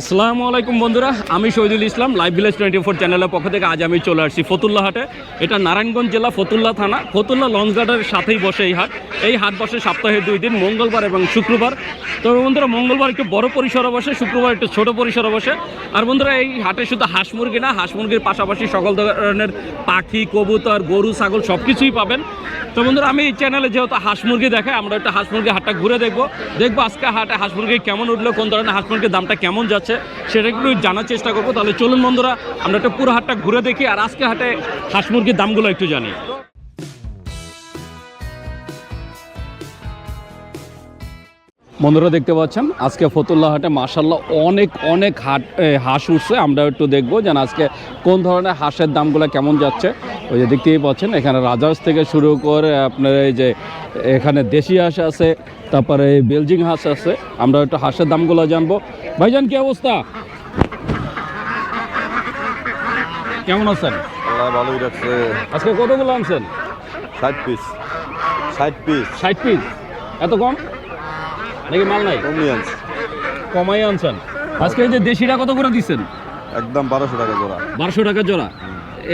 আসসালামু আলাইকুম বন্ধুরা, আমি Shahidul Islam live village twenty four চ্যানেলের পক্ষ থেকে আজ আমি চলে আসছি ফতুল্লা হাটে। এটা নারায়ণগঞ্জ জেলা ফতুল্লা থানা, ফতুল্লা লঞ্চঘাটের সাথেই বসে এই হাট। এই হাট বসে সপ্তাহে দুই দিন, মঙ্গলবার এবং শুক্রবার। তবে বন্ধুরা, মঙ্গলবার একটু বড় পরিসরে বসে, শুক্রবার একটু ছোট পরিসরে বসে। আর বন্ধুরা, এই হাটে শুধু হাঁস মুরগি না, হাঁস মুরগির পাশাপাশি সকল ধরনের পাখি, কবুতর, গরু, ছাগল সব কিছুই পাবেন। তো বন্ধুরা, আমি এই চ্যানেলে যেহেতু হাঁস মুরগি দেখাই আমরা একটা হাঁস মুরগি হাটটা ঘুরে দেখব। দেখব আজকে হাটে হাঁস মুরগি কেমন উঠল, কোন ধরনের হাঁস মুরগির দামটা কেমন যাচ্ছে। সেটা একটু জানার চেষ্টা করব। তাহলে চলুন বন্ধুরা, আমরা একটা পুরো হাটটা ঘুরে দেখি, আর আজকে হাটে হাঁস মুরগির দামগুলো একটু জানি। বন্ধুরা দেখতে পাচ্ছেন আজকে ফতুল্লা হাটে মাসাল্লাহ অনেক অনেক হাট হাঁস উঠছে। আমরা একটু দেখব যেন আজকে কোন ধরনের হাঁসের দামগুলো কেমন যাচ্ছে। ওই যে দেখতেই পাচ্ছেন এখানে রাজহাঁস থেকে শুরু করে আপনার এই যে এখানে দেশি হাঁস আছে তারপরে এই বেলজিং হাঁস আছে। আমরা একটু হাঁসের দামগুলো জানব। ভাইজান কি অবস্থা? কেমন আছেন? ভালোই রাখছে। আজকে কতগুলো আনছেন? ষাট পিস ষাট পিস ষাট পিস এত কম? নাকি মাল নাই? কমই আনছে। কমাই আনছেন। আজকে এই যে দেশিটা কত করে দিচ্ছেন? একদম বারোশো টাকা জোড়া। বারোশো টাকা জোড়া।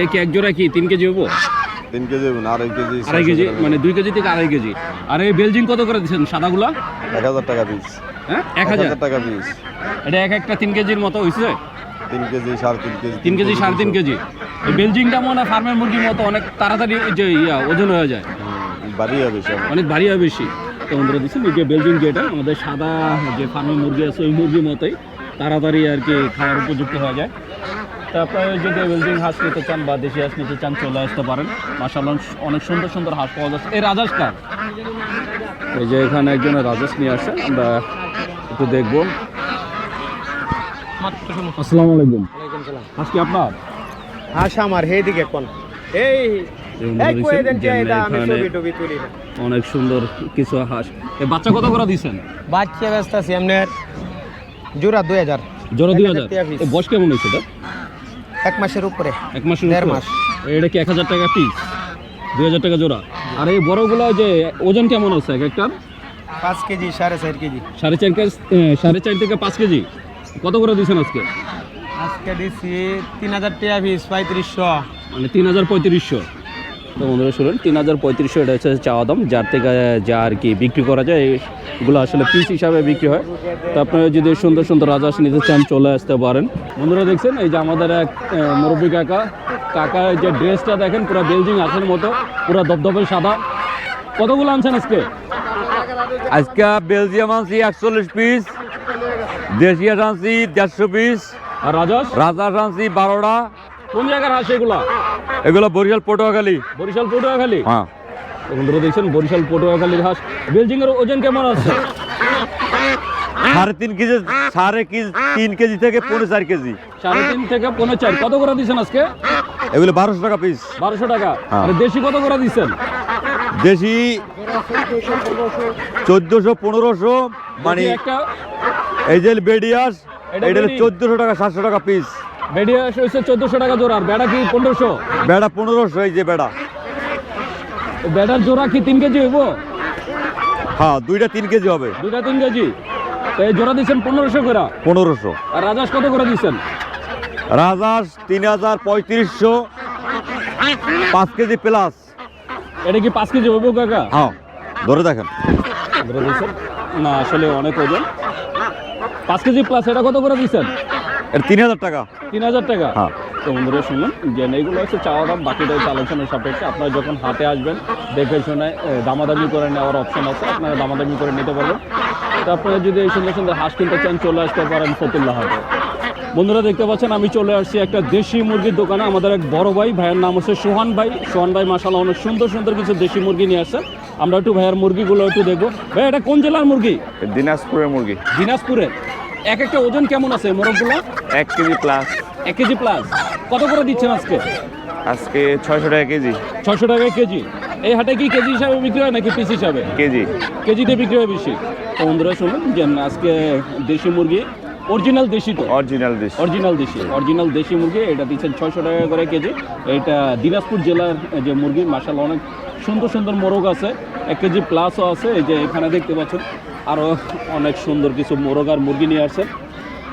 এই কি এক জোড়া কি তিন কেজি হব? তিন কেজি আড়াই কেজি আড়াই কেজি মানে দুই কেজি থেকে আড়াই কেজি। আর এই বেলজিং কত করে দিচ্ছেন? সাদাগুলা? এক হাজার টাকা পিস। হ্যাঁ? এক হাজার? টাকা পিস। এটা এক একটা তিন কেজির মতো হয়েছে তিন কেজি সাড়ে তিন কেজি তিন কেজি সাড়ে তিন কেজি। এই বেলজিংটা মনে হয় ফার্মের মুরগির মতো অনেক তাড়াতাড়ি যে ইয়া ওজন হয়ে যায়। বাড়ি হবে সব অনেক ভারী হয় বেশি। তো বন্ধুরা দিচ্ছেন এই যে বেলজিং যেটা আমাদের সাদা যে ফার্মের মুরগি আছে ওই মুরগির মতোই তাড়াতাড়ি আর কি খাওয়ার উপযুক্ত হয়ে যায়। তা আপনারা যদি বেলজিং হাঁস নিতে চান বা দেশি হাঁস নিতে চান চলে আসতে পারেন। মাসাল্লাহ অনেক সুন্দর সুন্দর হাঁস পাওয়া যাচ্ছে। এই রাজাস কার? এই যে এখানে একজনের রাজাস নিয়ে আসছে আমরা একটু দেখব। আসসালামু আলাইকুম। আজকে আপনার? হাঁস আমার হে দিকে কোন এই অনেক সুন্দর কিছু হাঁস। বাচ্চা কত করে দিচ্ছেন বাচ্চা ব্যস্ত আছি আপনার জোড়া দুই হাজার। জোড়া দুই হাজার? বয়স কেমন হয়েছে এক মাসের উপরে এক মাসের দেড় মাস। এটা কি এক হাজার টাকা পিস দুই হাজার টাকা জোড়া। আর এই বড়গুলো যে ওজন কেমন আছে এক একটার? পাঁচ কেজি সাড়ে চার কেজি। সাড়ে চার কেজি সাড়ে চার থেকে পাঁচ কেজি। কত করে দিচ্ছেন আজকে? আজকে দিচ্ছি তিন হাজার টাকা পিস পঁয়ত্রিশশো। মানে তিন হাজার পঁয়ত্রিশশো। তো বন্ধুরা শুনুন তিন হাজার পঁয়ত্রিশশো এটা হচ্ছে চাওয়া দাম যার থেকে যা আর কি বিক্রি করা যায় এগুলো আসলে পিস হিসাবে বিক্রি হয়। তো আপনারা যদি সুন্দর সুন্দর রাজাস নিতে চান চলে আসতে পারেন। বন্ধুরা দেখছেন এই যে আমাদের এক মুরব্বী কাকা কাকা যে ড্রেসটা দেখেন পুরো বেলজিং আসের মতো পুরো দপদপে সাদা। কতগুলো আনছেন আজকে? আজকে বেলজিয়াম আনছি একচল্লিশ পিস দেশিয়া আনছি দেড়শো পিস আর রাজাস রাজাস আনছি বারোটা কোন জায়গার হাঁস এগুলা? এগুলো বরিশাল পটুয়াখালী। বরিশাল পটুয়াখালী? হ্যাঁ। বন্ধুরা দেখছেন বরিশাল পটুয়াখালীর হাঁস। বেলজিং এর ওজন কেমন আছে? সাড়ে তিন কেজি সাড়ে তিন কেজি থেকে পনেরো চার কেজি। সাড়ে তিন থেকে পনেরো চার। কত করে দিচ্ছেন আজকে? এগুলো বারোশো টাকা পিস বারোশো টাকা। হ্যাঁ। আর দেশি কত করে দিচ্ছেন দেশি চোদ্দোশো পনেরোশো মানে একটা এই যে বেডিয়াস এটা? চোদ্দোশো টাকা সাতশো টাকা পিস বেডিয়া হচ্ছে চোদ্দশো টাকা জোড়া। আর বেড়া কি পনেরোশো? বেড়া পনেরোশো এই যে বেড়া। বেড়ার জোড়া কি তিন কেজি হইব? হ্যাঁ দুইটা তিন কেজি হবে। দুইটা তিন কেজি? তো এই জোড়া দিচ্ছেন পনেরোশো করে। পনেরোশো। আর রাজাস কত করে দিচ্ছেন? রাজাস তিন হাজার পঁয়ত্রিশশো পাঁচ কেজি প্লাস। এটা কি পাঁচ কেজি হইব কাকা? হ্যাঁ ধরে দেখেন। ধরে দিচ্ছেন না আসলে অনেক ওজন। পাঁচ কেজি প্লাস এটা কত করে দিচ্ছেন? এটা তিন হাজার টাকা। তিন হাজার টাকা? হ্যাঁ। তো বন্ধুরা শুনুন যে হচ্ছে চাওয়া দাম বাকিটা হচ্ছে আলোচনার সাপেক্ষে। আপনারা যখন হাতে আসবেন দেখে শুনে দামাদামি করে নেওয়ার অপশন আছে। আপনারা দামাদামি করে নিতে পারবেন। তো আপনারা যদি এই সুন্দর সুন্দর হাঁস কিনতে চান চলে আসতে পারেন ফতুল্লা হাটে। বন্ধুরা দেখতে পাচ্ছেন আমি চলে আসছি একটা দেশি মুরগির দোকানে। আমাদের এক বড় ভাই ভাইয়ের নাম হচ্ছে সোহান ভাই। সোহান ভাই মাসাল্লাহ অনেক সুন্দর সুন্দর কিছু দেশি মুরগি নিয়ে আসছেন। আমরা একটু ভাইয়ের মুরগিগুলো একটু দেখব। ভাই এটা কোন জেলার মুরগি? দিনাজপুরের মুরগি। দিনাজপুরের? এক একটা ওজন কেমন আছে মোরগগুলো? এক কেজি প্লাস এক কেজি প্লাস কত করে দিচ্ছেন আজকে? আজকে ছয়শো টাকা কেজি। ছশো টাকা কেজি। এই হাটে কি কেজি হিসাবে বিক্রি হয় নাকি পিস হিসাবে? কেজি। কেজিতে বিক্রি হয় বেশি। বন্ধুরা শুনুন যে আজকে দেশি মুরগি অরিজিনাল দেশি তো? অরিজিনাল ডিশ অরিজিনাল দেশি অরিজিনাল দেশি মুরগি এটা দিচ্ছেন ছয়শো টাকা করে কেজি। এটা দিনাজপুর জেলার যে মুরগি মাসাল অনেক সুন্দর সুন্দর মোরগ আছে। এক কেজি প্লাসও আছে এই যে এখানে দেখতে পাচ্ছেন। আরও অনেক সুন্দর কিছু মোরগ আর মুরগি নিয়ে আসছেন।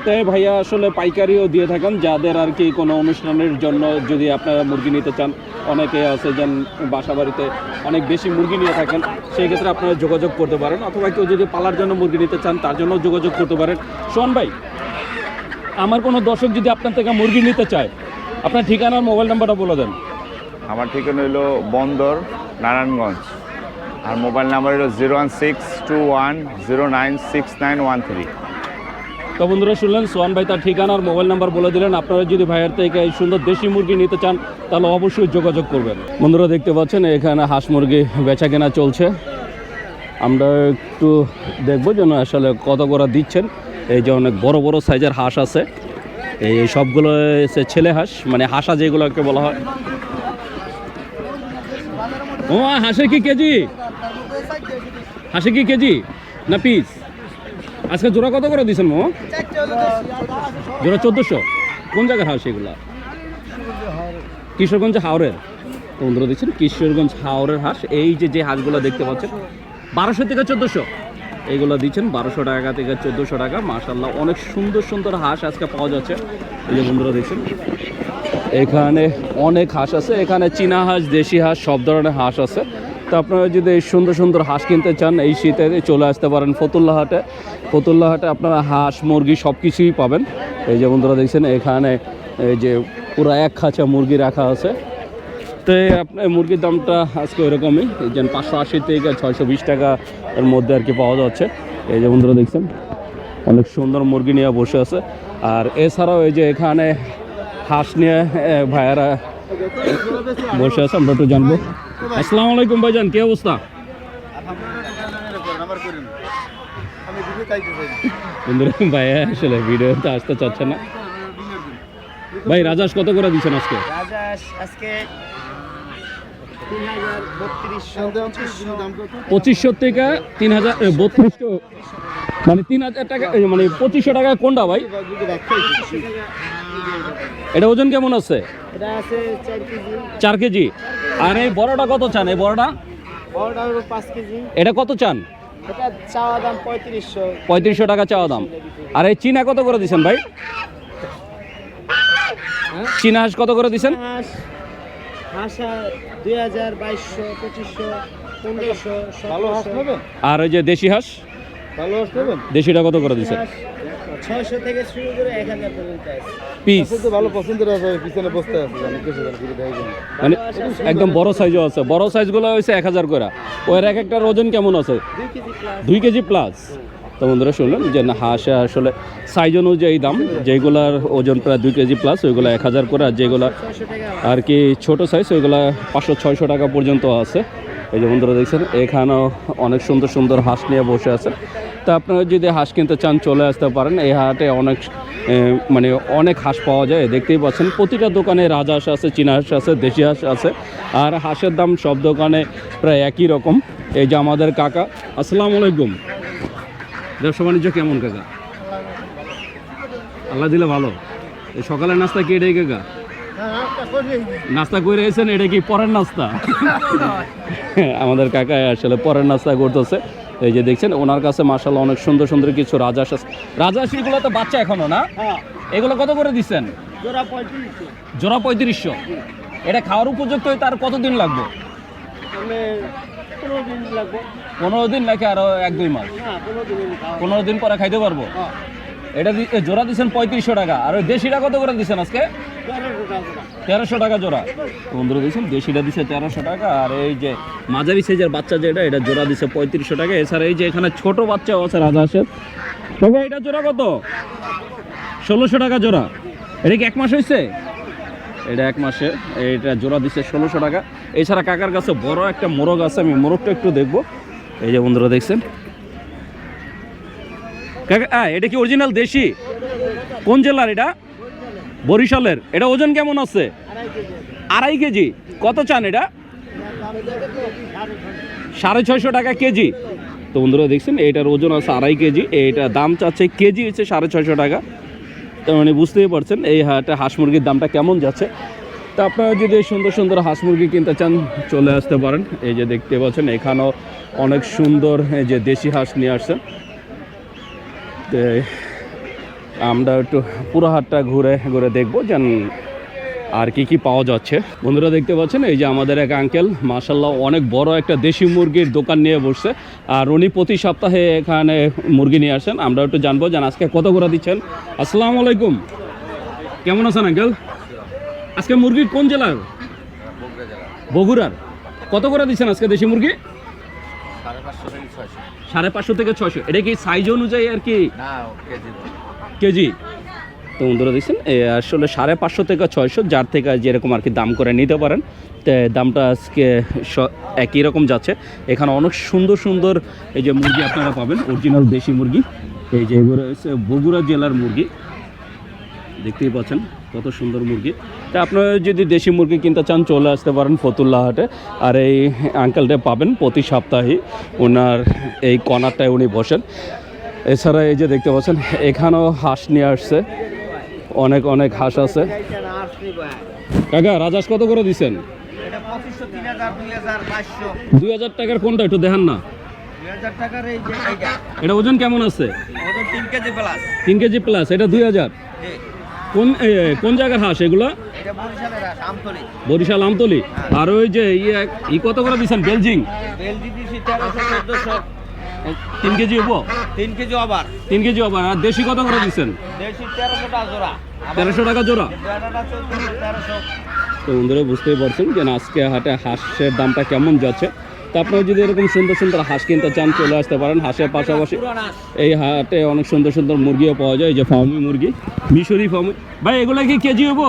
তো ভাইয়া আসলে পাইকারিও দিয়ে থাকেন, যাদের আর কি কোনো অনুষ্ঠানের জন্য যদি আপনারা মুরগি নিতে চান, অনেকে আছে যেন বাসা বাড়িতে অনেক বেশি মুরগি নিয়ে থাকেন, সেই ক্ষেত্রে আপনারা যোগাযোগ করতে পারেন। অথবা কেউ যদি পালার জন্য মুরগি নিতে চান, তার জন্য যোগাযোগ করতে পারেন। শোন ভাই, আমার কোনো দর্শক যদি আপনার থেকে মুরগি নিতে চায়, আপনার ঠিকানার মোবাইল নাম্বারটা বলে দেন। আমার ঠিকানা হলো বন্দর, নারায়ণগঞ্জ। আর মোবাইল নাম্বার হলো zero one six two one zero nine six nine one three তো বন্ধুরা শুনলেন, সোহান ভাই তার ঠিকানা আর মোবাইল নাম্বার বলে দিলেন। আপনারা যদি ভাইয়ের থেকে এই সুন্দর দেশি মুরগি নিতে চান, তাহলে অবশ্যই যোগাযোগ করবেন। বন্ধুরা দেখতে পাচ্ছেন, এখানে হাঁস মুরগি বেচা কেনা চলছে। আমরা একটু দেখব যেন আসলে কত করে দিচ্ছেন। এই যে অনেক বড় বড় সাইজের হাঁস আছে। এই সবগুলো হচ্ছে ছেলে হাঁস মানে হাঁসা যেগুলোকে বলা হয়। ও, হাঁসের কি কেজি? হাঁসের কি কেজি না পিস? আজকে জোড়া কত করে দিচ্ছেন মামা জোড়া চোদ্দোশো। কোন জায়গার হাঁস এগুলা? কিশোরগঞ্জ হাওড়ের তো দিচ্ছেন কিশোরগঞ্জ হাওড়ের হাঁস? এই যে যে হাঁসগুলো দেখতে পাচ্ছেন, বারোশো থেকে চোদ্দোশো। এইগুলো দিচ্ছেন বারোশো টাকা থেকে চোদ্দোশো টাকা। মাশাল্লাহ অনেক সুন্দর সুন্দর হাঁস আজকে পাওয়া যাচ্ছে। এই যে বন্ধুরা, দেখছেন? এখানে অনেক হাঁস আছে। এখানে চীনা হাঁস, দেশি হাঁস, সব ধরনের হাঁস আছে। তো আপনারা যদি এই সুন্দর সুন্দর হাঁস কিনতে চান, এই শীতে চলে আসতে পারেন ফতুল্লা হাটে। ফতুল্লা হাটে আপনারা হাঁস, মুরগি সব কিছুই পাবেন। এই যে বন্ধুরা দেখছেন, এখানে এই যে পুরো এক খাঁচা মুরগি রাখা আছে। তো আপনার মুরগির দামটা আজকে ওইরকমই, এই যে পাঁচশো আশি থেকে ছয়শো বিশ টাকা এর মধ্যে আর কি পাওয়া যাচ্ছে। এই যে বন্ধুরা দেখছেন, অনেক সুন্দর মুরগি নিয়ে বসে আছে। আর এছাড়াও এই যে এখানে হাঁস নিয়ে ভাইয়ারা বসে আছে আমরা একটু জানব। আসসালামু আলাইকুম ভাই ভাইজান কি অবস্থা? বন্ধুরা ভাইয়া আসলে ভিডিওতে আসতে চাচ্ছে না। ভাই রাজাস কত করে দিচ্ছেন আজকে? রাজাস আজকে পঁচিশশো থেকে তিন হাজার বত্রিশশো মানে তিন হাজার টাকা মানে পঁচিশশো টাকা কোনটা ভাই? এটা ওজন কেমন আছে? এটা আছে চার কেজি। চার কেজি। আর এই বড়টা কত চান? এই বড়টা? বড়টা পাঁচ কেজি। এটা কত চান? এটা চাওয়া দাম পঁয়ত্রিশশো। পঁয়ত্রিশশো টাকা চাওয়া দাম। আর এই চীনা কত করে দিচ্ছেন ভাই? চীনা হাঁস কত করে দিচ্ছেন হাঁস হাঁসা দুই হাজার বাইশশো পঁচিশশো পনেরোশো ভালো হাঁস নেবেন? আর ওই যে দেশি হাঁস? ভালো হাঁস নেবেন? দেশিটা কত করে দিচ্ছেন ছয়শো থেকে শুরু করে এক হাজার পর্যন্ত আছে। পিস ভালো পছন্দের আছে পিছনে বসতে আছে জানি কিছু জানি ঘুরে দেখে মানে একদম বড় সাইজও আছে। বড় সাইজগুলো হয়েছে এক হাজার করে। ওর এক একটার ওজন কেমন আছে? দুই কেজি প্লাস দুই কেজি তো বন্ধুরা শুনলেন যে না হাঁসে আসলে সাইজ অনুযায়ী দাম যেগুলার ওজন প্রায় দুই কেজি প্লাস ওইগুলো এক হাজার করে আর যেগুলা আর কি ছোট সাইজ ওইগুলা পাঁচশো ছয়শো টাকা পর্যন্ত আছে। এই যে বন্ধুরা দেখছেন এখানেও অনেক সুন্দর সুন্দর হাঁস নিয়ে বসে আছে। তা আপনারা যদি হাঁস কিনতে চান, চলে আসতে পারেন। এই হাটে অনেক মানে অনেক হাঁস পাওয়া যায়, দেখতেই পাচ্ছেন। প্রতিটা দোকানে রাজা হাঁস আছে, চীনা হাঁস আছে, দেশি হাঁস আছে। আর হাঁসের দাম সব দোকানে প্রায় একই রকম। এই যে আমাদের কাকা, আসসালামু আলাইকুম। ব্যবসা বাণিজ্য কেমন কাকা? আল্লাহ দিলে ভালো। সকালের নাস্তা কি এটাই কাকা? নাস্তা করে এসেছেন, এটা কি পরের নাস্তা? আমাদের কাকা আসলে পরের নাস্তা করতেছে। এই যে দেখছেন ওনার কাছে মার্শাল অনেক সুন্দর সুন্দর কিছু রাজহাঁস আছে রাজহাঁস এগুলো তো বাচ্চা এখনও না? এগুলো কত করে দিচ্ছেন? জোড়া পঁয়ত্রিশশো। এটা খাওয়ার উপযুক্ত হয়ে তার কতদিন লাগবে? পনেরো দিন নাকি আরও এক দুই মাস? পনেরো দিন খাওয়া পনেরো দিন পরে খাইতে পারব? এটা জোড়া দিচ্ছেন পঁয়ত্রিশশো টাকা। আর ওই দেশিটা কত করে দিচ্ছেন আজকে? তেরোশো টাকা জোড়া। বন্ধুরা দিচ্ছেন দেশিটা দিচ্ছে তেরোশো টাকা, আর এই যে মাঝারি সাইজের বাচ্চা যেটা, এটা জোড়া দিচ্ছে পঁয়ত্রিশশো টাকা। এছাড়া এই যে এখানে ছোট বাচ্চাও আছে রাজহাঁসের তবে এটা জোড়া কত? ষোলোশো টাকা জোড়া। এটা কি এক মাস হয়েছে এটা এক মাসে। এটা জোড়া দিচ্ছে ষোলোশো টাকা। এছাড়া কাকার কাছে বড় একটা মোরগ আছে, আমি মোরগটা একটু দেখব। এই যে বন্ধুরা দেখছেন আহ, এটা কি অরিজিনাল দেশি? কোন জেলার এটা? বরিশালের। এটা ওজন কেমন আছে? আড়াই কেজি। কত চান এটা? সাড়ে ছয়শো টাকা কেজি। তো বন্ধুরা দেখছেন এটার ওজন আছে আড়াই কেজি। এটা দাম চাচ্ছে কেজি হচ্ছে সাড়ে ছয়শো টাকা। তার মানে বুঝতেই পারছেন এই হাটে হাঁস মুরগির দামটা কেমন যাচ্ছে। তা আপনারা যদি সুন্দর সুন্দর হাঁস মুরগি কিনতে চান চলে আসতে পারেন। এই যে দেখতে পাচ্ছেন এখানেও অনেক সুন্দর যে দেশি হাঁস নিয়ে আসছেন। তো আমরা একটু পুরো হাটটা ঘুরে ঘুরে দেখব যেন আর কি কি পাওয়া যাচ্ছে। বন্ধুরা দেখতে পাচ্ছেন, এই যে আমাদের এক আঙ্কেল মাসাল্লাহ অনেক বড় একটা দেশি মুরগির দোকান নিয়ে বসছে। আর উনি প্রতি সপ্তাহে এখানে মুরগি নিয়ে আসেন। আমরা একটু জানব যেন আজকে কত করে দিচ্ছেন। আসসালামু আলাইকুম। কেমন আছেন আঙ্কেল আজকে মুরগি কোন জেলার? বগুড়ার। কত করে দিচ্ছেন আজকে দেশি মুরগি? সাড়ে পাঁচশো থেকে ছয়শো। এটা কি সাইজ অনুযায়ী আর কি? কেজি তো বন্ধুরা দেখছেন আসলে সাড়ে পাঁচশো থেকে ছয়শো যার থেকে যেরকম আর কি দাম করে নিতে পারেন তো দামটা আজকে একই রকম যাচ্ছে। এখানে অনেক সুন্দর সুন্দর এই যে মুরগি আপনারা পাবেন অরিজিনাল দেশি মুরগি। এই যে এগুলো হচ্ছে বগুড়া জেলার মুরগি। দেখতেই পাচ্ছেন কত সুন্দর মুরগি। তা আপনারা যদি দেশি মুরগি কিনতে চান চলে আসতে পারেন ফতুল্লা হাটে আর এই আঙ্কেলটা পাবেন প্রতি সপ্তাহে ওনার এই কর্নারটায় উনি বসেন। এছাড়া এই যে দেখতে পাচ্ছেন এখানেও হাঁস নিয়ে আসছে। অনেক অনেক হাঁস আছে। কাকা রাজাস কত করে হাজার দুই হাজার টাকার কোনটা একটু দেখান না। এটা ওজন কেমন আছে? তিন কেজি প্লাস এটা দুই হাজার। কোন কোন জায়গার হাঁস এগুলো? বরিশাল আমতলি। আর ওই যে ইয়ে ই কত করে দিচ্ছেন বেলজিং? তিন কেজি হব? তিন কেজি আবার তিন কেজি আবার আর দেশি কত করে দিচ্ছেন তেরোশো টাকা জোড়া? তো বন্ধুরা বুঝতেই পারছেন যে আজকে হাটে হাঁসের দামটা কেমন যাচ্ছে। তো আপনারা যদি এরকম সুন্দর সুন্দর হাঁস কিনতে চান, চলে আসতে পারেন। হাঁসের পাশাপাশি এই হাটে অনেক সুন্দর সুন্দর মুরগিও পাওয়া যায় যে ফার্মি মুরগি, মিশরি ফার্মি ভাই, এগুলো কি কেজি হব?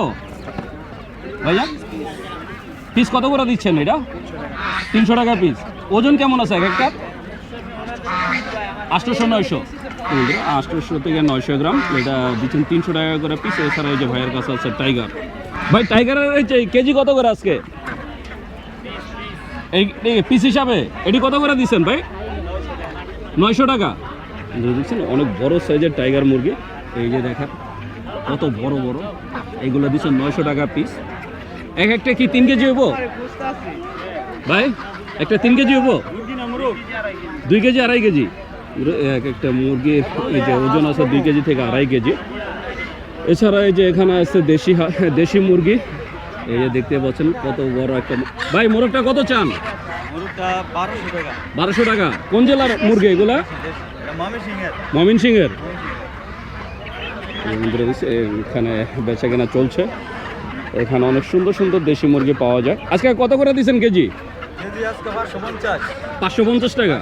পিস কত করে দিচ্ছেন এটা? তিনশো টাকা পিস ওজন কেমন আছে এক একটা আটশোশো, নয়শো। আটশোশো থেকে নয়শো গ্রাম। এটা দিচ্ছেন তিনশো টাকা করে পিস এছাড়া ওই যে ভাইয়ের কাছে আছে টাইগার ভাই টাইগারের কেজি কত করে আজকে? এই পিস হিসাবে। এটি কত করে দিচ্ছেন ভাই? নয়শো টাকা। দেখছেন অনেক বড় সাইজের টাইগার মুরগি। এই যে দেখেন কত বড় বড়। এইগুলো দিচ্ছেন নয়শো টাকা পিস এক একটা কি তিন কেজি হব ভাই একটা তিন কেজি হব দুই কেজি আড়াই কেজি? এক একটা মুরগির এই যে ওজন আছে দুই কেজি থেকে আড়াই কেজি। এছাড়া এই যে এখানে আছে দেশি দেশি মুরগি। এই যে দেখতে পাচ্ছেন কত বড় একটা ভাই মোরগটা কত চান? বারোশো টাকা। কোন জেলার মুরগি এগুলা? মমিন সিংয়ের এখানে বেচা কেনা চলছে। এখানে অনেক সুন্দর সুন্দর দেশি মুরগি পাওয়া যায়। আজকে কত করে দিচ্ছেন কেজি? কেজি পাঁচশো পঞ্চাশ। পাঁচশো পঞ্চাশ টাকা।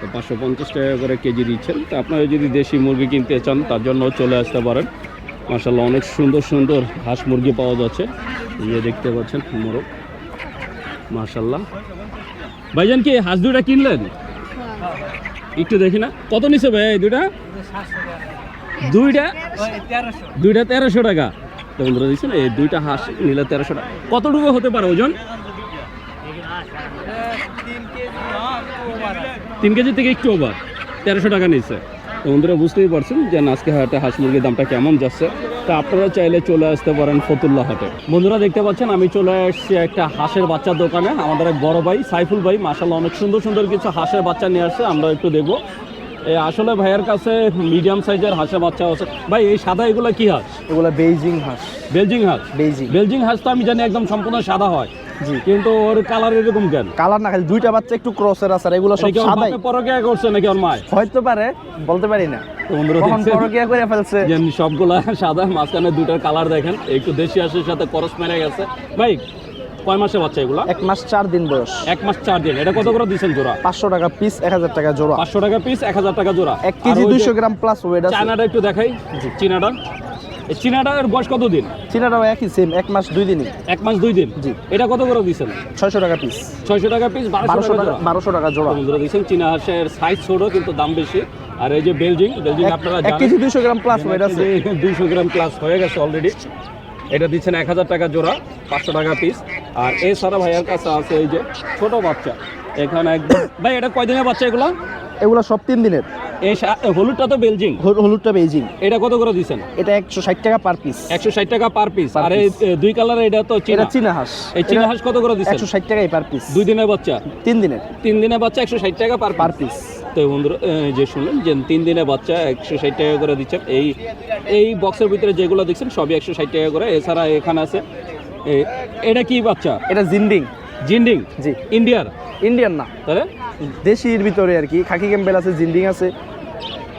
তো পাঁচশো পঞ্চাশ টাকা করে কেজি দিচ্ছেন। তো আপনারা যদি দেশি মুরগি কিনতে চান তার জন্য চলে আসতে পারেন। মাসাল্লাহ অনেক সুন্দর সুন্দর হাঁস মুরগি পাওয়া যাচ্ছে। যে দেখতে পাচ্ছেন মোরগ। মাশাল্লাহ ভাইজান কি হাঁস দুটা কিনলেন? একটু দেখি না। কত নিছে ভাই দুটা দুইটা? দুইটা? তেরোশো টাকা। তো বন্ধুরা দিচ্ছেন এই দুইটা হাঁস নিলে তেরোশো টাকা। কতটুকু হতে পারে ওজন? তিন কেজি থেকে একটু ওভার। তেরোশো টাকা নিচ্ছে বন্ধুরা বুঝতেই পারছেন যে আজকে হাটে হাঁস মুরগির দামটা কেমন যাচ্ছে। তা আপনারা চাইলে চলে আসতে পারেন ফতুল্লা হাটে। বন্ধুরা দেখতে পাচ্ছেন আমি চলে আসছি একটা হাঁসের বাচ্চার দোকানে। আমাদের এক বড় ভাই সাইফুল ভাই মাসাল্লাহ অনেক সুন্দর সুন্দর কিছু হাঁসের বাচ্চা নিয়ে আসছে আমরা একটু দেখব। এই আসলে ভাইয়ের কাছে মিডিয়াম সাইজের হাঁসের বাচ্চা আছে। ভাই এই সাদা এগুলো কি হাঁস? এগুলা বেইজিং হাঁস। বেলজিং হাঁস? বেইজিং। বেলজিং হাঁস তো আমি জানি একদম সম্পূর্ণ সাদা হয়। জি কিন্তু ওর কালার এরকম কেন? কালার না খালি দুইটা বাচ্চা একটু ক্রসের আছে আর এগুলো সব সাদাই। পরকিয়া করছে নাকি ওর মায় হয়তো পারে বলতে পারি না। তো বন্ধুরা কখন দেখছেন? পরকিয়া করে ফেলছে। যে সবগুলা সাদা মাঝখানে দুটার কালার দেখেন। একটু দেশি সাথে করস মেরে গেছে। ভাই কয় মাসে বাচ্চা এগুলা? এক মাস চার দিন বয়স। এক মাস চার দিন। এটা কত করে দিচ্ছেন জোড়া? পাঁচশো টাকা পিস এক হাজার টাকা জোড়া। পাঁচশো টাকা পিস এক হাজার টাকা জোড়া। এক কেজি দুইশো গ্রাম প্লাস ওয়েট আছে। চায়নাটা একটু দেখাই। চীনাটা? চীনাটার বয়স কত দিন চীনাটাও একই সেম এক মাস দুই দিনই। এক মাস দুই দিন? জি। এটা কত করে দিচ্ছেন ছয়শো টাকা পিস ছয়শো টাকা পিস বারোশো টাকা বারোশো টাকা জোড়া। বন্ধুরা দেখছেন চীনা হাঁসের সাইজ ছোট কিন্তু দাম বেশি। আর এই যে বেলজিং বেলজিং আপনারা কেজি দুইশো গ্রাম প্লাস ওয়েট আছে। দুইশো গ্রাম প্লাস হয়ে গেছে অলরেডি এটা দিচ্ছেন এক হাজার টাকা জোড়া পাঁচশো টাকা পিস আর এছাড়া ভাইয়ার কাছে আছে এই যে ছোট বাচ্চা। এখানে একদম ভাই এটা কয়দিনের বাচ্চা এগুলো? এগুলো সব তিন দিনের। এই হলুদটা তো বেলজিং হল- হলুদটা বেইজিং। এটা কত করে দিচ্ছেন এটা একশো ষাট টাকা পার পিস একশো ষাট টাকা পার পিস আর এই দুই কালার এটা তো চীনা। এটা চীনা হাঁস। এই চীনা হাঁস কত করে দিচ্ছেন একশো ষাট টাকাই পার পিস দুই দিনের বাচ্চা? তিন দিনের। তিন দিনের বাচ্চা একশো ষাট টাকা পার পার পিস তো বন্ধুরা যে শুনলেন যে তিন দিনে বাচ্চা একশো ষাট টাকা করে দিচ্ছেন এই এই বক্সের ভিতরে যেগুলো দেখছেন সবই একশো ষাট টাকা করে। এছাড়া এখানে আছে এটা কি বাচ্চা? এটা জিন্ডিং। জিন্ডিং? জি। ইন্ডিয়ার? ইন্ডিয়ান না। তাহলে? দেশির ভিতরে আর কি। খাকি ক্যাম্বেল আছে জিন্ডিং আছে।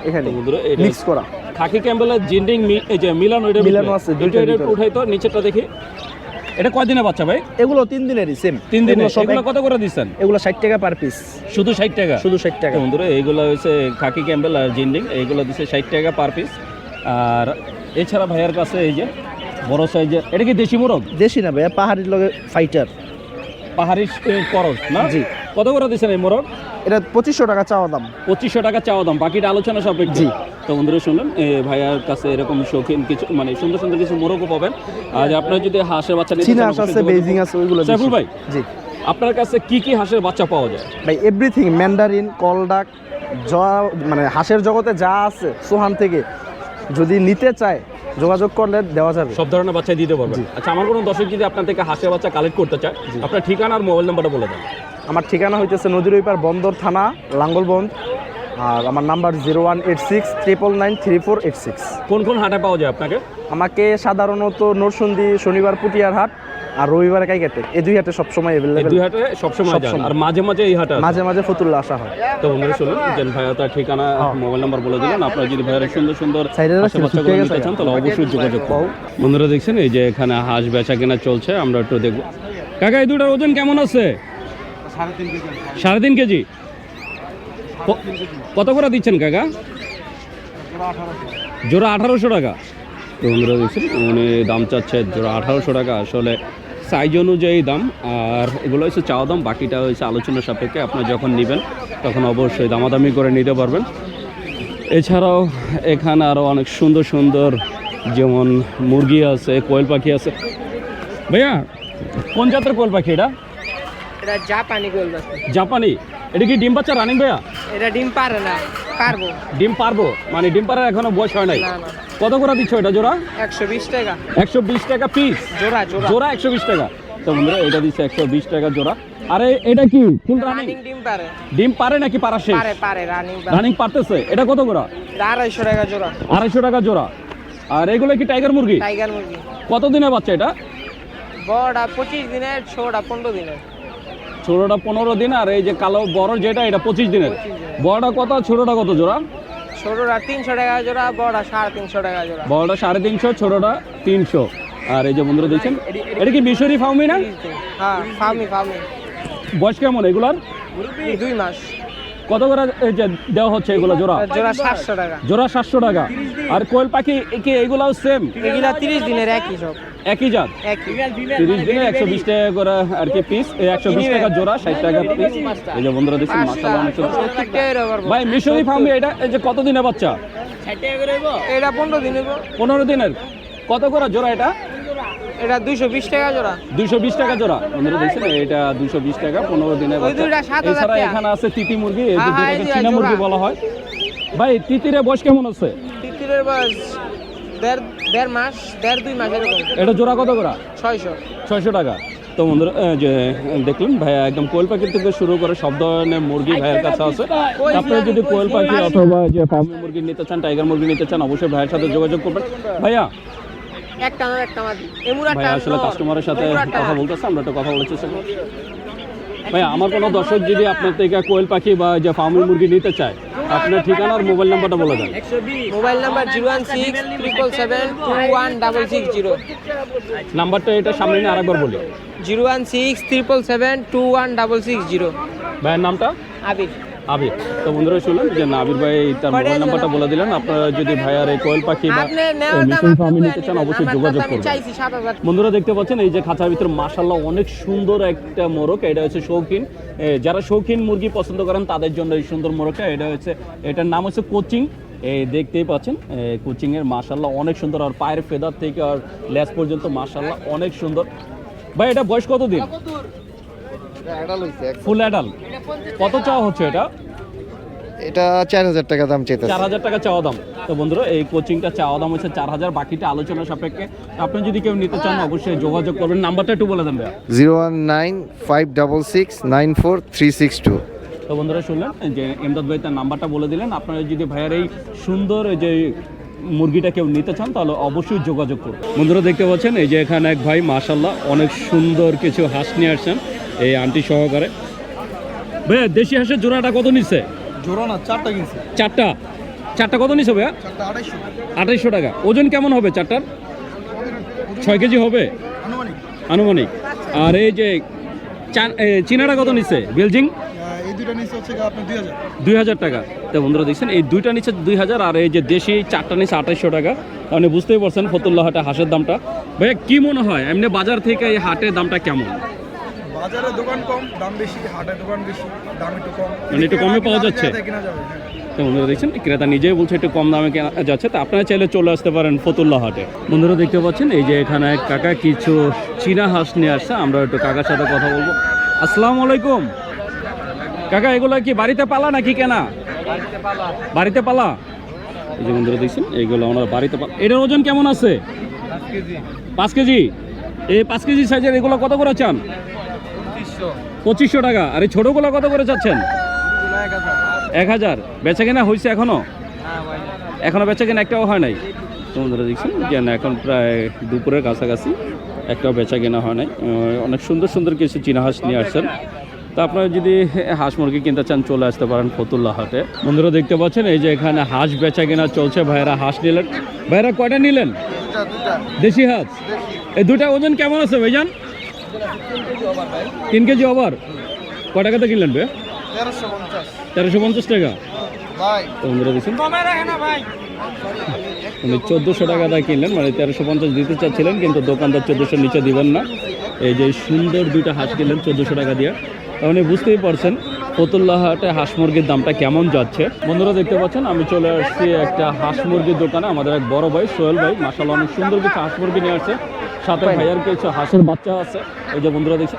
এখানে মিক্স করা। খাকি ক্যাম্বেলের জিন্ডিং মি- এই যে মিলানো এটা মিলানো আছে, দুইটার ভিতরে। উঠাই তো নিচেরটা দেখি। এটা কয়দিনে বাচ্চা ভাই? এগুলো তিন দিনেরই সেম তিন দিনে সব এগুলো কত করে দিচ্ছেন? এগুলো ষাট টাকা পার পিস শুধু ষাট টাকা? শুধু ষাট টাকা। বন্ধুরা এইগুলো হচ্ছে খাকি ক্যাম্বেল আর জিন্ডিং। এইগুলো দিচ্ছে ষাট টাকা পার পিস আর এছাড়া ভাইয়ার কাছে এই যে বড় সাইজের এটা কি দেশি মোরগ? দেশি না ভাইয়া পাহাড়ির লগে ফাইটার পাহাড়ি করস না? জি। কত করে দিচ্ছেন এই মোরগ এটা পঁচিশশো টাকা চাওয়া দাম। পঁচিশশো টাকা চাওয়া দাম। বাকিটা আলোচনা সাপেক্ষে। জি। তো বন্ধুরা শুনলেন ভাইয়ার কাছে এরকম শৌখিন কিছু মানে সুন্দর সুন্দর কিছু মোরগও পাবেন। আর আপনার যদি হাঁসের বাচ্চা নিতে চীনা হাঁস আছে বেজিং আছে ওইগুলো সাইফুল ভাই জি। আপনার কাছে কি কি হাঁসের বাচ্চা পাওয়া যায়? ভাই এভরিথিং ম্যান্ডারিন কলডাক যা মানে হাঁসের জগতে যা আছে সোহান থেকে যদি নিতে চায় যোগাযোগ করলে দেওয়া যাবে। সব ধরনের বাচ্চাই দিতে পারবেন আচ্ছা আমার কোনো দর্শক যদি আপনার থেকে হাঁসের বাচ্চা কালেক্ট করতে চায় আপনার ঠিকানা আর মোবাইল নাম্বারটা বলে দেন। আমার ঠিকানা হইতেছে নদীর ওইপার বন্দর থানা লাঙ্গলবন্দ আর আমার number zero one eight six triple nine three four eight six কোন কোন হাটে পাওয়া যায় আপনাকে? আমাকে সাধারণত নরসুন্দি শনিবার পুটিয়ার হাট আর রবিবার কাইকাটে এই দুই হাটে সবসময় অ্যাভেলেবেল দুই হাটে সবসময় যান। আর মাঝে মাঝে এই হাটে মাঝে মাঝে ফতুল্লা আসা হয়। তো বন্ধুরা শুনুন যে ভাইয়া তার ঠিকানা মোবাইল নাম্বার বলে দিলেন আপনারা যদি ভাইয়ের সুন্দর সুন্দর বাচ্চাগুলো নিতে চান তাহলে অবশ্যই যোগাযোগ করুন। বন্ধুরা দেখছেন এই যে এখানে হাঁস বেচা কেনা চলছে আমরা একটু দেখব। কাকা এই দুটার ওজন কেমন আছে? সাড়ে তিন কেজি। কত করে দিচ্ছেন কাকা? জোড়া আঠারোশো টাকা। তো বন্ধুরা দেখছেন উনি দাম চাচ্ছে জোড়া আঠারোশো টাকা। আসলে সাইজ অনুযায়ী দাম আর এগুলো হচ্ছে চাওয়া দাম বাকিটা হয়েছে আলোচনা সাপেক্ষে। আপনার যখন নেবেন তখন অবশ্যই দামাদামি করে নিতে পারবেন। এছাড়াও এখানে আরও অনেক সুন্দর সুন্দর যেমন মুরগি আছে কোয়েল পাখি আছে। ভাইয়া কোন জাতের কোয়েল পাখি এটা? এটা জাপানি কোয়েল পাখি। জাপানি? এটা কি ডিম বাচ্চা রানিং ভাইয়া? এটা ডিম পারে না পারব। ডিম পারব? মানে ডিম পাড়ার এখনও বয়স হয় নাই? কত করে দিচ্ছ এটা জোড়া? একশো বিশ টাকা। একশো বিশ টাকা পিস জোড়া জোড়া। জোড়া একশো বিশ টাকা। তো বন্ধুরা এটা দিচ্ছে একশো বিশ টাকা জোড়া। আরে এটা কি? ফুল রানিং ডিম পারে। ডিম পারে নাকি পারা শেষ? পারে পারে রানিং রানিং পারতেছে? এটা কত করে? আড়াইশো টাকা জোড়া। আড়াইশো টাকা জোড়া। আর এগুলো কি টাইগার মুরগি? টাইগার মুরগি। কত দিনে বাচ্চা এটা? বড়টা পঁচিশ দিনের ছোটা পনেরো দিনের। ছোটটা পনেরো দিন আর এই যে কালো বড় যেটা এটা পঁচিশ দিনের। বড়টা কত ছোটোটা কত জোড়া? ছোটটা তিনশো টাকা জোড়া বড়টা সাড়ে তিনশো টাকা জোড়া। বড়টা সাড়ে তিনশো ছোটটা তিনশো। আর এই যে বন্ধুরা দেখছেন এটা কি মিশরি ফাউমি না? হ্যাঁ ফাউমি ফাউমি। বয়স কেমন এগুলার? দুই মাস। কত করে যে দেওয়া হচ্ছে এগুলো জোড়া? জোড়া সাতশো টাকা। জোড়া সাতশো টাকা। আর কোয়েল পাখি কি এগুলাও সেম এগুলা তিরিশ দিনের একই সব। একই জাত? তিরিশ দিনে একশো বিশ টাকা করে আর কি পিস একশো বিশ টাকা জোড়া ষাট টাকা পিস এই যে বন্ধুরা দেখছি। ভাই মিশরি ফার্মি এটা যে কত দিনের বাচ্চা এটা পনেরো দিন হইবো। পনেরো দিনের। কত করে জোড়া এটা? এটা দুইশো বিশ টাকা জোড়া। দুইশো বিশ টাকা জোড়া। বন্ধুরা দেখছেন এটা দুইশো বিশ টাকা পনেরো দিনের ওই বাচ্চা। দুইটা সাত হাজার এছাড়া টাকা। এখানে আছে তিতি মুরগি এই যে হ্যাঁ, হ্যাঁ, দুটাকে চীনা মুরগি বলা হয়। ভাই তিতিরে বয়স কেমন আছে তিতিরের বয়স দেড় দেড় মাস দেড় দুই মাস এরকম। এটা জোড়া কত করে? ছয়শো। ছয়শো টাকা। তো বন্ধুরা যে দেখলেন ভাইয়া একদম কোয়েল পাখি থেকে শুরু করে সব ধরনের মুরগি ভাইয়ের কাছে আছে। আপনারা যদি কোয়েল পাখি। অথবা যে ফার্মি মুরগি নিতে চান টাইগার মুরগি নিতে চান অবশ্যই ভাইয়ের সাথে যোগাযোগ করবেন। ভাইয়া একটা না একটা মাদি এমুরা ভাইয়া আসলে কাস্টমারের সাথে কথা বলতেছে আমরা একটু কথা বলার চেষ্টা করব। ভাইয়া আমার কোনো দর্শক যদি আপনার থেকে কোয়েল পাখি বা যে ফার্মি মুরগি নিতে চায় আপনার ঠিকানা আর মোবাইল নাম্বারটা বলে দেন। Mobile number zero one six triple seven two one double six zero. নাম্বারটা এটা সামনে নিয়ে আরেকবার বলি। Zero one six triple seven two one double six zero. ভাইয়ের নামটা? আবির। আবির। তো বন্ধুরা শুনলেন যে নাবির ভাই তার মোবাইল নাম্বারটা বলে দিলেন। আপনারা যদি ভাইয়ার এই কোয়েল পাখি বা আপনি নেওয়ার দাম মিশন ফার্মি নিতে চান অবশ্যই যোগাযোগ করবেন। হাজার বন্ধুরা দেখতে পাচ্ছেন এই যে খাঁচার ভিতরে মাশাল্লাহ অনেক সুন্দর একটা মোরগ এটা হচ্ছে শৌখিন। যারা শৌখিন মুরগি পছন্দ করেন তাদের জন্য এই সুন্দর মোরগটা এটা হচ্ছে এটার নাম হচ্ছে কোচিং। এই দেখতেই পাচ্ছেন কোচিং এর মাশাল্লাহ অনেক সুন্দর আর পায়ের ফেদার থেকে আর লেজ পর্যন্ত মাশাল্লাহ অনেক সুন্দর। ভাই এটা বয়স কত দিন ফুল অ্যাডাল কত চাওয়া হচ্ছে এটা? এটা চার হাজার টাকা দাম চেয়েছে চার হাজার টাকা চাওয়া দাম। তো বন্ধুরা এই কোচিংটা চাওয়া দাম হচ্ছে চার হাজার বাকিটা আলোচনা সাপেক্ষে। আপনি যদি কেউ নিতে চান অবশ্যই যোগাযোগ করবেন। নাম্বারটা একটু বলে দেন ভাইয়া। Zero one nine five double six nine four three six two. তো বন্ধুরা শুনলেন? যে এমদাদ ভাই তার নাম্বারটা বলে দিলেন। আপনারা যদি ভাইয়ার এই সুন্দর এই যে মুরগিটা কেউ নিতে চান তাহলে অবশ্যই যোগাযোগ করুন। বন্ধুরা দেখতে পাচ্ছেন? এই যে এখানে এক ভাই মাশাল্লাহ অনেক সুন্দর কিছু হাঁস নিয়ে আসছেন। এই আন্টি সহকারে। ভাইয়া দেশি হাঁসের জোড়াটা কত নিচ্ছে? জোড়া না চারটা কিনছে। চারটা? চারটা কত নিচ্ছে ভাইয়া? আঠাইশশো টাকা। ওজন কেমন হবে চারটার? ছয় কেজি হবে? আনুমানিক। আনুমানিক। আর এই যে চীনাটা কত নিচ্ছে? বেলজিং এই দুটো নিচে হচ্ছে আপনার দুই হাজার। টাকা। তো বন্ধুরা দেখছেন এই দুইটা নিচ্ছে দুই হাজার আর এই যে দেশি চারটা নিচ্ছে আঠাইশশো টাকা। আপনি বুঝতেই পারছেন ফতুল্লা হাটে হাঁসের দামটা। ভাইয়া কি মনে হয়? এমনি বাজার থেকে এই হাটের দামটা কেমন? বাজারে দোকান কম দাম বেশি হাটের দোকান বেশি দাম একটু কম। মানে একটু কমে পাওয়া যাচ্ছে? কেনা যাবে হ্যাঁ। তো বন্ধুরা দেখছেন ক্রেতা নিজেই বলছে একটু কম দামে কেনা যাচ্ছে তো আপনারা চাইলে চলে আসতে পারেন ফতুল্লা হাটে। বন্ধুরা দেখতে পাচ্ছেন এই যে এখানে এক কাকা কিছু চীনা হাঁস নিয়ে আসছে আমরা একটু কাকার সাথে কথা বলব। আসসালামু আলাইকুম। কাকা এগুলো কি বাড়িতে পালা নাকি কেনা? বাড়িতে পালা? এই যে বন্ধুরা দেখছেন এইগুলো ওনার বাড়িতে পালা। এটার ওজন কেমন আছে? পাঁচ কেজি? এই পাঁচ কেজি সাইজের এগুলো কত করে চান? পঁচিশশো। টাকা। আর এই ছোটোগুলো কত করে চাচ্ছেন? এক হাজার। বেচা কেনা হয়েছে এখনও এখনও বেচা কেনা একটাও হয় নাই? বন্ধুরা দেখছেন যে না এখন প্রায় দুপুরের কাছাকাছি একটাও বেচা কেনা হয় নাই। অনেক সুন্দর সুন্দর কিছু চীনা হাঁস নিয়ে আসছেন। তা আপনারা যদি হাঁস মুরগি কিনতে চান চলে আসতে পারেন ফতুল্লা হাটে। বন্ধুরা দেখতে পাচ্ছেন এই যে এখানে হাঁস বেচা কেনা চলছে। ভাইরা হাঁস নিলেন। ভাইরা কয়টা নিলেন? দেশি হাঁস? এই দুটা ওজন কেমন আছে ভাইজান? তিন কেজি ওভার? কয় টাকাতে কিনলেন বে? তেরোশো পঞ্চাশ। টাকা। উনি চোদ্দোশো টাকা দিয়ে কিনলেন মানে তেরোশো পঞ্চাশ দিতে চাচ্ছিলেন কিন্তু দোকানদার চোদ্দোশো নিচে দিবেন না। এই যে সুন্দর দুইটা হাঁস কিনলেন চোদ্দোশো টাকা দিয়ে। তা উনি বুঝতেই পারছেন ফতুল্লা হাটে হাঁস মুরগির দামটা কেমন যাচ্ছে। বন্ধুরা দেখতে পাচ্ছেন আমি চলে আসছি একটা হাঁস মুরগির দোকানে আমাদের এক বড় ভাই সোহেল ভাই। মাসাল অনেক সুন্দর কিছু হাঁস মুরগি নিয়ে আসছে। সাথে ভাইয়ার কিছু হাঁসের বাচ্চা আছে। এই যে বন্ধুরা দেখছে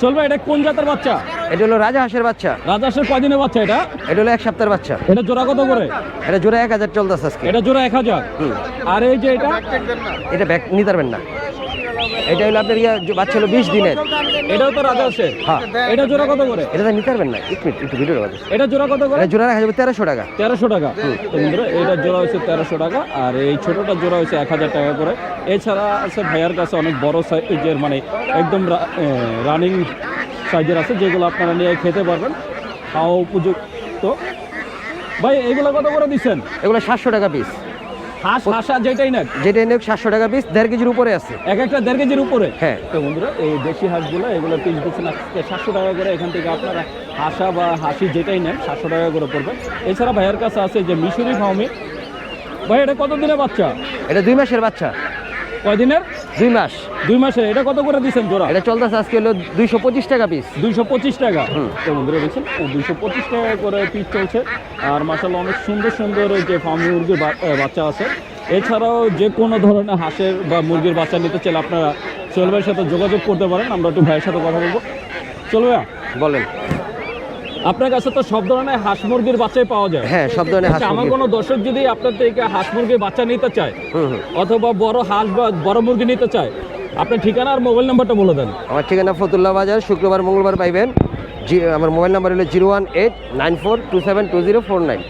চলবে ভাই এটা কোন জাতের বাচ্চা? এটা হলো রাজা হাঁসের বাচ্চা। রাজা হাঁসের কয়দিনের বাচ্চা এটা? এটা হলো এক সপ্তাহের বাচ্চা। এটা জোড়া কত করে? এটা জোড়া এক হাজার চলতেছে আজকে। এটা জোড়া এক হাজার? আর এই যে এটা? এটা ব্যাগ নিতে পারবেন না। এটা হলো আপনার ইয়া বাচ্চা হলো বিশ দিনের। এটাও তো রাজা আছে। হ্যাঁ। এটা জোড়া কত করে? এটা নিতে পারবেন না। এক মিনিট একটু ভিডিও বাজে এটা জোড়া কত করে? জোড়া রাখা যাবে তেরোশো টাকা। তেরোশো টাকা। বন্ধুরা এটা জোড়া হচ্ছে তেরোশো টাকা আর এই ছোটটা জোড়া হচ্ছে এক হাজার টাকা করে। এছাড়া আছে ভাইয়ার কাছে অনেক বড় সাইজের মানে একদম রানিং সাইজের আছে যেগুলো আপনারা নিয়ে খেতে পারবেন। খাওয়া উপযুক্ত। ভাই এগুলো কত করে দিচ্ছেন? এগুলো সাতশো টাকা পিস হাঁস হাঁসা যেটাই না যেটাই এনে সাতশো টাকা পিস দেড় কেজির উপরে আছে। এক একটা দেড় কেজির উপরে? হ্যাঁ। তো বন্ধুরা এই দেশি হাঁসগুলো এগুলো পিস দিচ্ছেন আজকে সাতশো টাকা করে। এখান থেকে আপনারা হাঁসা বা হাসি যেটাই নেন সাতশো টাকা করে পড়বে। এছাড়া ভাইয়ের কাছে আছে যে মিশরি ফাউমি। ভাই এটা কত দিনের বাচ্চা? এটা দুই মাসের বাচ্চা। কয় দিনের দুই মাস। দুই মাসে? এটা কত করে দিচ্ছেন জোড়া? এটা চলতেছে আজকে হলো দুইশো পঁচিশ টাকা পিস দুইশো পঁচিশ টাকা? তো বন্ধুরা দেখছেন দুইশো পঁচিশ টাকা করে পিস চলছে। আর মাসাল্লাহ অনেক সুন্দর সুন্দর ওই যে ফার্মি মুরগির বাচ্চা আছে। এছাড়াও যে কোনো ধরনের হাঁসের বা মুরগির বাচ্চা নিতে চাইলে আপনারা সোহেল ভাইয়ের সাথে যোগাযোগ করতে পারেন। আমরা একটু ভাইয়ের সাথে কথা বলব। চলবে বলেন। আপনার কাছে তো সব ধরনের হাঁস মুরগির বাচ্চাই পাওয়া যায়। হ্যাঁ সব ধরনের হাঁস আচ্ছা, আমার মুরগি। কোনো দর্শক যদি আপনার থেকে হাঁস মুরগির বাচ্চা নিতে চায় হুম হুম। অথবা বড় হাঁস বা বড় মুরগি নিতে চায় আপনার ঠিকানা আর মোবাইল নাম্বারটা বলে দেন। আমার ঠিকানা ফতুল্লা বাজার শুক্রবার মঙ্গলবার পাইবেন। জি- আমার মোবাইল নাম্বার হলো zero one eight nine four two seven two zero four nine.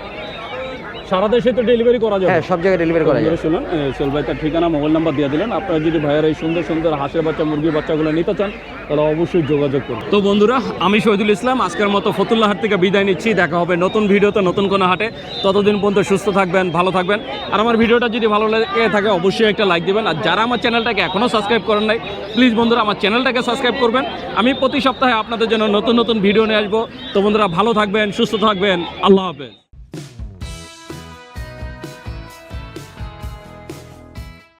সারা দেশে তো ডেলিভারি করা যাবে। হ্যাঁ সব জায়গায় ডেলিভারি করা যায় বন্ধুরা শুনুন সোহেল ভাই তার ঠিকানা মোবাইল নাম্বার দিয়ে দিলেন। আপনারা যদি ভাইয়ের এই সুন্দর সুন্দর হাঁসের বাচ্চা মুরগির বাচ্চাগুলো নিতে চান তাহলে অবশ্যই যোগাযোগ করুন। তো বন্ধুরা আমি শহীদুল ইসলাম। আজকের মতো ফতুল্লা হাট থেকে বিদায় নিচ্ছি। দেখা হবে নতুন ভিডিওতে নতুন কোনো হাটে। ততদিন পর্যন্ত সুস্থ থাকবেন ভালো থাকবেন। আর আমার ভিডিওটা যদি ভালো লেগে থাকে অবশ্যই একটা লাইক দিবেন। আর যারা আমার চ্যানেলটাকে এখনও সাবস্ক্রাইব করেন নাই প্লিজ বন্ধুরা আমার চ্যানেলটাকে সাবস্ক্রাইব করবেন। আমি প্রতি সপ্তাহে আপনাদের জন্য নতুন নতুন ভিডিও নিয়ে আসব। তো বন্ধুরা ভালো থাকবেন সুস্থ থাকবেন। আল্লাহ হাফেজ।